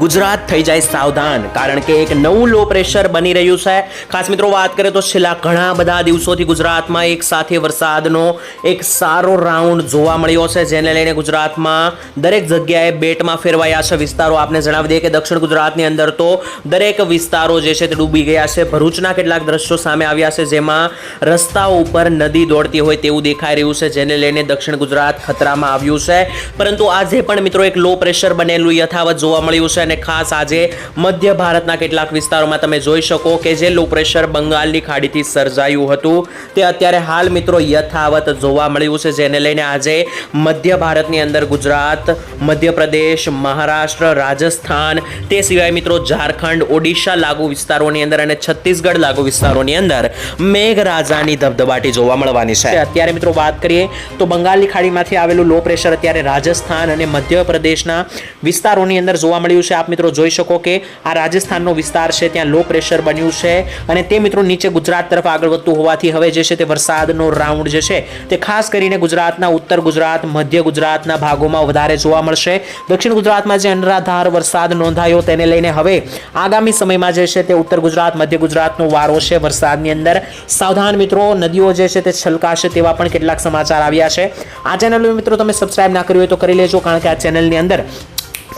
ગુજરાત થઈ જાય સાવધાન, કારણ કે એક નવું લો પ્રેશર બની રહ્યું છે. ખાસ મિત્રો, વાત કરીએ તો છેલ્લા ઘણા બધા દિવસોથી ગુજરાતમાં એક સાથે વરસાદનો એક સારો રાઉન્ડ જોવા મળ્યો છે, જેને લઈને ગુજરાતમાં દરેક જગ્યાએ બેટમાં ફેરવાયા છે વિસ્તારો. આપને જણાવી દઈએ કે દક્ષિણ ગુજરાતની અંદર તો દરેક વિસ્તારો જે છે તે ડૂબી ગયા છે. ભરૂચના કેટલાક દ્રશ્યો સામે આવ્યા છે, જેમાં રસ્તાઓ ઉપર નદી દોડતી હોય તેવું દેખાઈ રહ્યું છે, જેને લઈને દક્ષિણ ગુજરાત ખતરામાં આવ્યું છે. પરંતુ આજે પણ મિત્રો એક લો પ્રેશર બનેલું યથાવત જોવા મળ્યું છે અને ખાસ આજે મધ્ય ભારતના કેટલાક વિસ્તારોમાં તમે જોઈ શકો કે જે લો પ્રેશર બંગાળની ખાડીથી સર્જાયું હતું. તે અત્યારે હાલ મિત્રો યથાવત જોવા મળ્યું છે, જેને લઈને આજે મધ્ય ભારતની અંદર ગુજરાત, મધ્યપ્રદેશ, મહારાષ્ટ્ર, રાજસ્થાન, તે સિવાય મિત્રો ઝારખંડ, ઓડિશા લાગુ વિસ્તારોની અંદર અને છત્તીસગઢ લાગુ વિસ્તારોની અંદર મેઘરાજાની ધબધબાટી જોવા મળવાની છે. અત્યારે મિત્રો વાત કરીએ તો બંગાળની ખાડીમાંથી આવેલું લો પ્રેશર અત્યારે રાજસ્થાન અને મધ્યપ્રદેશના વિસ્તારોની અંદર જોવા મળ્યું છે. આપ મિત્રો જોઈ શકો કે આ રાજસ્થાનનો વિસ્તાર છે, ત્યાં લો પ્રેશર બન્યું છે અને તે મિત્રો નીચે ગુજરાત તરફ આગળ વધતું હોવાથી હવે જે છે તે વરસાદનો રાઉન્ડ જે છે તે ખાસ કરીને ગુજરાતના ઉત્તર ગુજરાત, મધ્ય ગુજરાતના ભાગોમાં વધારે જોવા મળશે. દક્ષિણ ગુજરાતમાં જે અનરાધાર વરસાદ નોંધાયો તેને લઈને હવે આગામી સમયમાં જે છે તે ઉત્તર ગુજરાત, મધ્ય ગુજરાતનો વારો છે વરસાદની અંદર. સાવધાન મિત્રો, નદીઓ જે છે તે છલકાશે તેવા પણ કેટલાક સમાચાર આવ્યા છે. આ ચેનલ મિત્રો તમે સબસ્ક્રાઇબ ના કર્યું હોય તો કરી લેજો, કારણ કે આ ચેનલની અંદર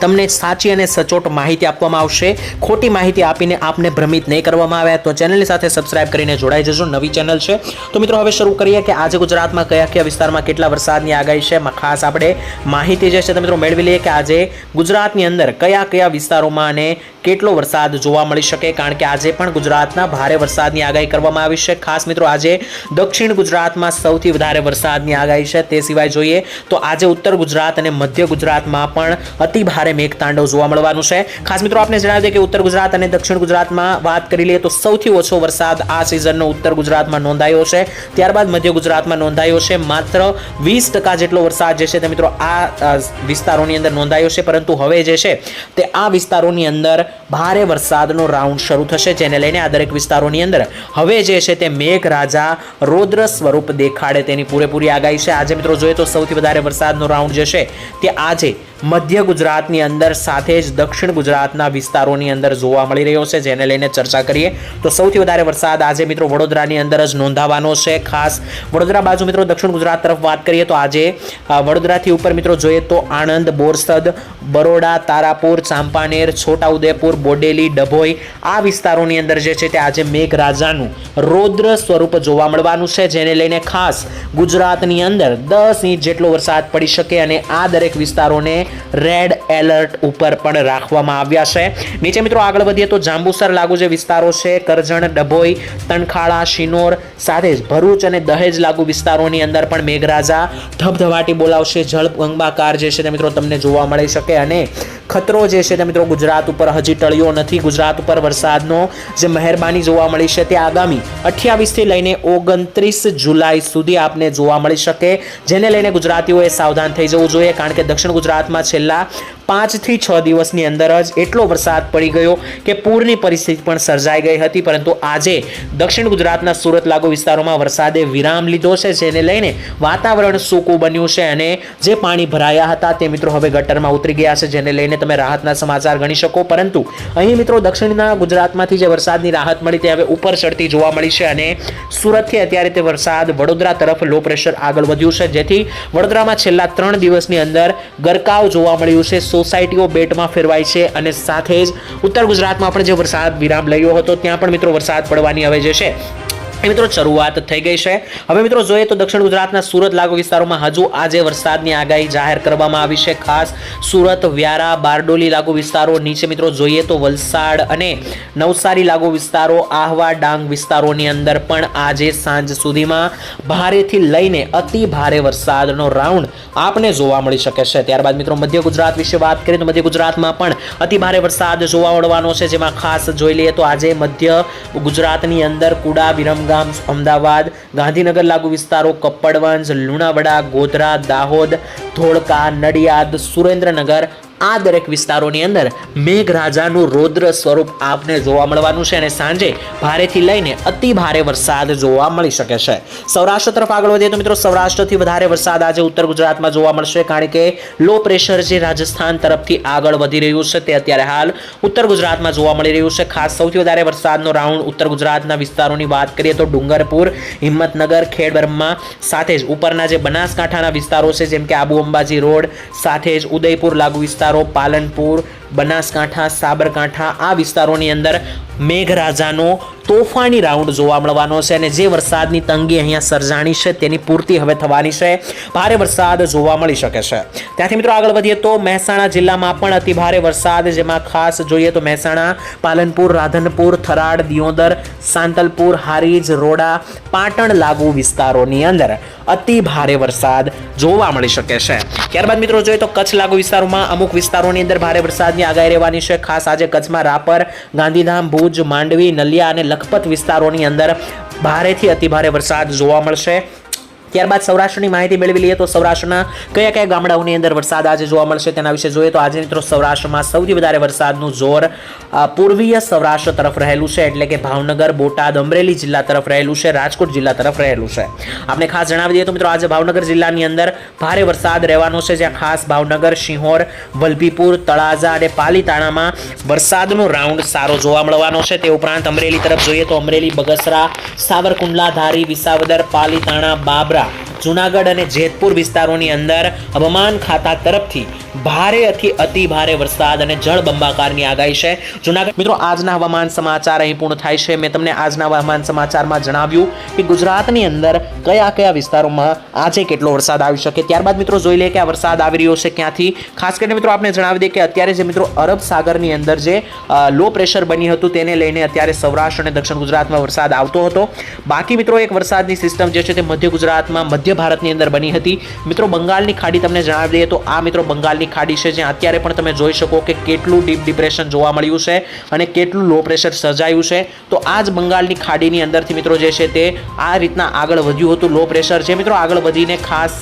તમને સાચી અને સચોટ માહિતી આપવામાં આવશે. ખોટી માહિતી આપીને આપને ભ્રમિત નહીં કરવામાં આવે. તો ચેનલની સાથે સબસ્ક્રાઇબ કરીને જોડાઈ જજો. નવી ચેનલ છે. તો મિત્રો, હવે શરૂ કરીએ કે આજે ગુજરાતમાં કયા કયા વિસ્તારમાં કેટલા વરસાદની આગાહી છે. ખાસ આપણે માહિતી જે છે તે મિત્રો મેળવી લઈએ કે આજે ગુજરાતની અંદર કયા કયા વિસ્તારોમાં અને કેટલો વરસાદ જોવા મળી શકે? કારણ કે આજે પણ ગુજરાતના ભારે વરસાદની આગાહી કરવામાં આવી છે. ખાસ મિત્રો, આજે દક્ષિણ ગુજરાતમાં સૌથી વધારે વરસાદની આગાહી છે. તે સિવાય જોઈએ તો આજે ઉત્તર ગુજરાત અને મધ્ય ગુજરાતમાં પણ અતિ ભારે મેઘતાંડવ જોવા મળવાનું છે. ખાસ મિત્રો, આપને જણાવી દઈએ કે ઉત્તર ગુજરાત અને દક્ષિણ ગુજરાતમાં વાત કરી લઈએ તો સૌથી ઓછો વરસાદ આ સિઝનનો ઉત્તર ગુજરાતમાં નોંધાયો છે. ત્યારબાદ મધ્ય ગુજરાતમાં નોંધાયો છે માત્ર વીસ ટકા જેટલો વરસાદ જે છે તે મિત્રો આ વિસ્તારોની અંદર નોંધાયો છે. પરંતુ હવે જે છે તે આ વિસ્તારોની અંદર ભારે વરસાદનો રાઉન્ડ શરૂ થશે, જેને લઈને આ દરેક વિસ્તારોની અંદર હવે જે છે તે મેઘરાજા રૌદ્ર સ્વરૂપ દેખાડે તેની પૂરેપૂરી આગાહી છે. આજે મિત્રો જોઈએ તો સૌથી વધારે વરસાદનો રાઉન્ડ જે છે તે આજે મધ્ય ગુજરાતની અંદર સાથે જ દક્ષિણ ગુજરાતના વિસ્તારોની અંદર જોવા મળી રહ્યો છે, જેને લઈને ચર્ચા કરીએ તો સૌથી વધારે વરસાદ આજે મિત્રો વડોદરાની અંદર જ નોંધાવાનો છે. ખાસ વડોદરા બાજુ મિત્રો દક્ષિણ ગુજરાત તરફ વાત કરીએ તો આજે વડોદરાથી ઉપર મિત્રો જોઈએ તો આણંદ, બોરસદ, બરોડા, તારાપુર, ચાંપાનેર, છોટાઉદેપુર, બોડેલી, ડભોઈ આ વિસ્તારોની અંદર જે છે તે આજે મેઘરાજાનું રૌદ્ર સ્વરૂપ જોવા મળવાનું છે, જેને લઈને ખાસ ગુજરાતની અંદર દસ ઇંચ જેટલો વરસાદ પડી શકે અને આ દરેક વિસ્તારોને રેડ એલર્ટ ઉપર પણ રાખવામાં આવ્યા છે. નીચે મિત્રો આગળ વધીએ તો જાંબુસર લાગુ જે વિસ્તારો છે, કરજણ, ડભોઈ, તણખાળા, શિનોર, સાથે જ ભરૂચ અને દહેજ લાગુ વિસ્તારોની અંદર પણ મેઘરાજા ધબધબાટી બોલાવશે. જળ ગંગાકાર જે છે તે મિત્રો તમને જોવા મળી શકે અને ખતરો જે છે તે મિત્રો ગુજરાત ઉપર હજી ટળ્યો નથી. ગુજરાત ઉપર વરસાદનો જે મહેરબાની જોવા મળી છે તે આગામી અઠ્યાવીસથી લઈને ઓગણત્રીસ જુલાઈ સુધી આપને જોવા મળી શકે. જેને લઈને ગુજરાતીઓએ સાવધાન થઈ જવું જોઈએ, કારણ કે દક્ષિણ ગુજરાતમાં છેલ્લા પાંચથી છ દિવસની અંદર જ એટલો વરસાદ પડી ગયો કે પૂરની પરિસ્થિતિ પણ સર્જાઈ ગઈ હતી. પરંતુ આજે દક્ષિણ ગુજરાતના સુરત લાગુ વિસ્તારોમાં વરસાદે વિરામ લીધો છે, જેને લઈને વાતાવરણ સૂકું બન્યું છે અને જે પાણી ભરાયા હતા તે મિત્રો હવે ગટરમાં ઉતરી ગયા છે, જેને લઈને તમે રાહતના સમાચાર ગણી શકો. પરંતુ અહીં મિત્રો દક્ષિણના ગુજરાતમાંથી જે વરસાદની રાહત મળી તે હવે ઉપર ચડતી જોવા મળી છે અને સુરતથી અત્યારે તે વરસાદ વડોદરા તરફ લો પ્રેશર આગળ વધ્યું છે. જેથી વડોદરામાં છેલ્લા ત્રણ દિવસની અંદર ગરકાવ જોવા મળ્યું છે. સોસાયટીઓ બેટમાં ફેરવાય છે અને સાથે જ ઉત્તર ગુજરાતમાં પણ જે વરસાદ વિરામ લયો હતો, ત્યાં પણ મિત્રો વરસાદ પડવાની હવે જે છે મિત્રો શરૂઆત થઈ ગઈ છે. હવે મિત્રો જોઈએ તો દક્ષિણ ગુજરાતના સુરત લાગુ વિસ્તારોમાં હજુ આજે વરસાદની આગાહી જાહેર કરવામાં આવી છે. ખાસ સુરત, વ્યારા, બારડોલી લાગુ વિસ્તારો નીચે મિત્રો જોઈએ તો વલસાડ અને નવસારી લાગુ વિસ્તારો, આહવા, ડાંગ વિસ્તારોની અંદર પણ આજે સાંજ સુધીમાં ભારેથી લઈને અતિ ભારે વરસાદનો રાઉન્ડ આપને જોવા મળી શકે છે. ત્યારબાદ મિત્રો મધ્ય ગુજરાત વિશે વાત કરીએ તો મધ્ય ગુજરાતમાં પણ અતિ ભારે વરસાદ જોવા મળવાનો છે. જેમાં ખાસ જોઈ લઈએ તો આજે મધ્ય ગુજરાતની અંદર કુડા વિરમગામ અમદાવાદ ગાંધીનગર લાગુ વિસ્તારો કપ્પડવંજ લુણાવાડા ગોધરા દાહોદ ધોળકા નડિયાદ સુરેન્દ્રનગર આ દરેક વિસ્તારોની અંદર મેઘરાજાનું રૌદ્ર સ્વરૂપ આપને જોવા મળવાનું છે અને સાંજે ભારેથી લઈને અતિ ભારે વરસાદ જોવા મળી શકે છે. સૌરાષ્ટ્ર તરફ આગળ વધીએ તો મિત્રો સૌરાષ્ટ્રથી વધારે વરસાદ આજે ઉત્તર ગુજરાતમાં જોવા મળશે કારણ કે લો પ્રેશર જે રાજસ્થાન તરફથી આગળ વધી રહ્યું છે તે અત્યારે હાલ ઉત્તર ગુજરાતમાં જોવા મળી રહ્યું છે. ખાસ સૌથી વધારે વરસાદનો રાઉન્ડ ઉત્તર ગુજરાતના વિસ્તારોની વાત કરીએ તો ડુંગરપુર, હિંમતનગર, ખેડબ્રહ્મા સાથે જ ઉપરના જે બનાસકાંઠાના વિસ્તારો છે જેમ કે આબુ અંબાજી રોડ સાથે જ ઉદયપુર લાગુ વિસ્તારો પાલનપુર બનાસકાંઠા, સાબરકાંઠા આ વિસ્તારોની અંદર મેઘરાજાનો તોફાની રાઉન્ડ જોવા મળવાનો છે અને જે વરસાદની તંગી અહીંયા સર્જાણી છે તેની પૂર્તિ હવે થવાની છે. ભારે વરસાદ જોવા મળી શકે છે. ત્યાંથી મિત્રો આગળ વધીએ તો મહેસાણા જિલ્લામાં પણ અતિ ભારે વરસાદ જેમાં ખાસ જોઈએ તો મહેસાણા, પાલનપુર, રાધનપુર થરાડ દિયોદર, સાંતલપુર, હારીજ, રોડા, પાટણ લાગુ વિસ્તારોની અંદર અતિ ભારે વરસાદ જોવા મળી શકે છે. ત્યારબાદ મિત્રો જોઈએ તો કચ્છ લાગુ વિસ્તારોમાં અમુક વિસ્તારોની અંદર ભારે વરસાદની આગાહી રહેવાની છે. ખાસ આજે કચ્છમાં રાપર, ગાંધીધામ, ભુજ, માંડવી, નલિયા અને લખપત વિસ્તારોની અંદર ભારેથી અતિભારે વરસાદ જોવા મળશે. ત્યારબાદ સૌરાષ્ટ્રની માહિતી મેળવી લઈએ તો સૌરાષ્ટ્રના કયા કયા ગામડાઓની અંદર વરસાદ આજે જોવા મળશે તેના વિશે જોઈએ તો આજે મિત્રો સૌરાષ્ટ્રમાં સૌથી વધારે વરસાદનું જોર પૂર્વીય સૌરાષ્ટ્ર તરફ રહેલું છે. એટલે કે ભાવનગર, બોટાદ, અમરેલી જિલ્લા તરફ રહેલું છે, રાજકોટ જિલ્લા તરફ રહેલું છે. આપણે ખાસ જણાવી દઈએ તો મિત્રો આજે ભાવનગર જિલ્લાની અંદર ભારે વરસાદ રહેવાનો છે, જ્યાં ખાસ ભાવનગર સિંહોર વલભીપુર, તળાજા અને પાલીતાણામાં વરસાદનો રાઉન્ડ સારો જોવા મળવાનો છે. તે ઉપરાંત અમરેલી તરફ જોઈએ તો અમરેલી, બગસરા, સાવરકુંડલા, ધારી, વિસાવદર, પાલીતાણા, બાબરા જુનાગઢ અને જેતપુર વિસ્તારોની અંદર હવામાન ખાતા તરફથી ભારે અતિ અતિ ભારે વરસાદ અને જળબંબાકારની આગાહી છે. જુનાગઢ મિત્રો, આજના હવામાન સમાચાર અહીં પૂર્ણ થાય છે. મેં તમને આજના હવામાન સમાચારમાં જણાવ્યું કે ગુજરાતની અંદર કયા કયા વિસ્તારોમાં આજે કેટલો વરસાદ આવી શકે. ત્યારબાદ, મિત્રો, જોઈ લે કે આ વરસાદ આવી રહ્યો છે ક્યાંથી? ખાસ કરીને, મિત્રો આપણે જણાવી દઈએ કે અત્યારે જે, મિત્રો, અરબ સાગરની અંદર જે લો પ્રેશર બની હતું તેને લઈને અત્યારે સૌરાષ્ટ્ર અને દક્ષિણ ગુજરાતમાં વરસાદ આવતો હતો. બાકી, મિત્રો, એક વરસાદની સિસ્ટમ જે છે તે મધ્ય ગુજરાતમાં મધ્ય ભારતની અંદર બની હતી. મિત્રો, બંગાળની ખાડી તમને જણાવી દઈએ તો આ મિત્રો બંગાળની ખાડી છે, જ્યાં અત્યારે પણ તમે જોઈ શકો કે કેટલું ડીપ ડિપ્રેશન જોવા મળ્યું છે અને કેટલું લો પ્રેશર સર્જાયું છે. તો આ જ બંગાળની ખાડીની અંદરથી મિત્રો જે છે તે આ રીતના આગળ વધ્યું હતું, લો પ્રેશર જે મિત્રો, આગળ વધીને ખાસ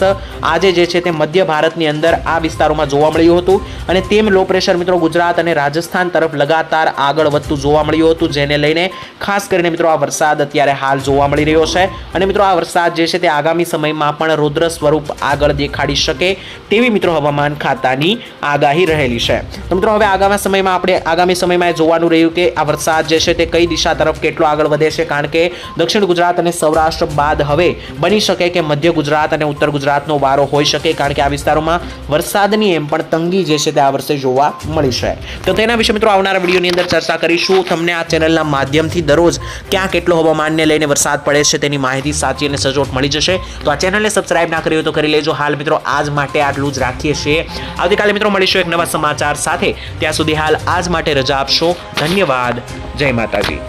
આજે જે છે તે મધ્ય ભારતની અંદર આ વિસ્તારોમાં જોવા મળ્યું હતું અને તેમ લો પ્રેશર મિત્રો ગુજરાત અને રાજસ્થાન તરફ લગાતાર આગળ વધતું જોવા મળ્યું હતું, જેને લઈને ખાસ કરીને મિત્રો આ વરસાદ અત્યારે હાલ જોવા મળી રહ્યો છે. અને મિત્રો, આ વરસાદ જે છે તે આગામી સમયમાં પણ રુદ્ર સ્વરૂપ આગળ દેખાડી શકે તેવી મિત્રો હવામાન ખાતાની આગાહી રહેલી છે. તો મિત્રો, હવે આગામી સમયમાં આપણે આગામી સમયમાં જોવાનું રહ્યું કે આ વરસાદ જે છે તે કઈ દિશા તરફ કેટલો આગળ વધે છે, કારણ કે દક્ષિણ ગુજરાત અને સૌરાષ્ટ્ર બાદ હવે બની શકે કે મધ્ય ગુજરાત અને ઉત્તર ગુજરાતનો વારો હોઈ શકે, કારણ કે આ વિસ્તારોમાં વરસાદની એમ પણ તંગી જે છે તે આ વર્ષે જોવા મળી છે. તો તેના વિશે મિત્રો આવનારા વિડીયોની અંદર ચર્ચા કરીશું. તમને આ ચેનલના માધ્યમથી દરરોજ ક્યાં કેટલો હવામાનને લઈને વરસાદ પડે છે તેની માહિતી સાચી અને સચોટ મળી જશે. તો આ ચેનલને સબસ્ક્રાઇબ ના કરી હોય તો કરી લેજો. હાલ મિત્રો, આજ માટે આટલું જ રાખીએ છીએ. આવતીકાલે મિત્રો મળીશું એક નવા સમાચાર સાથે. ત્યાં સુધી હાલ આજ માટે રજા આપશો. ધન્યવાદ. જય માતાજી.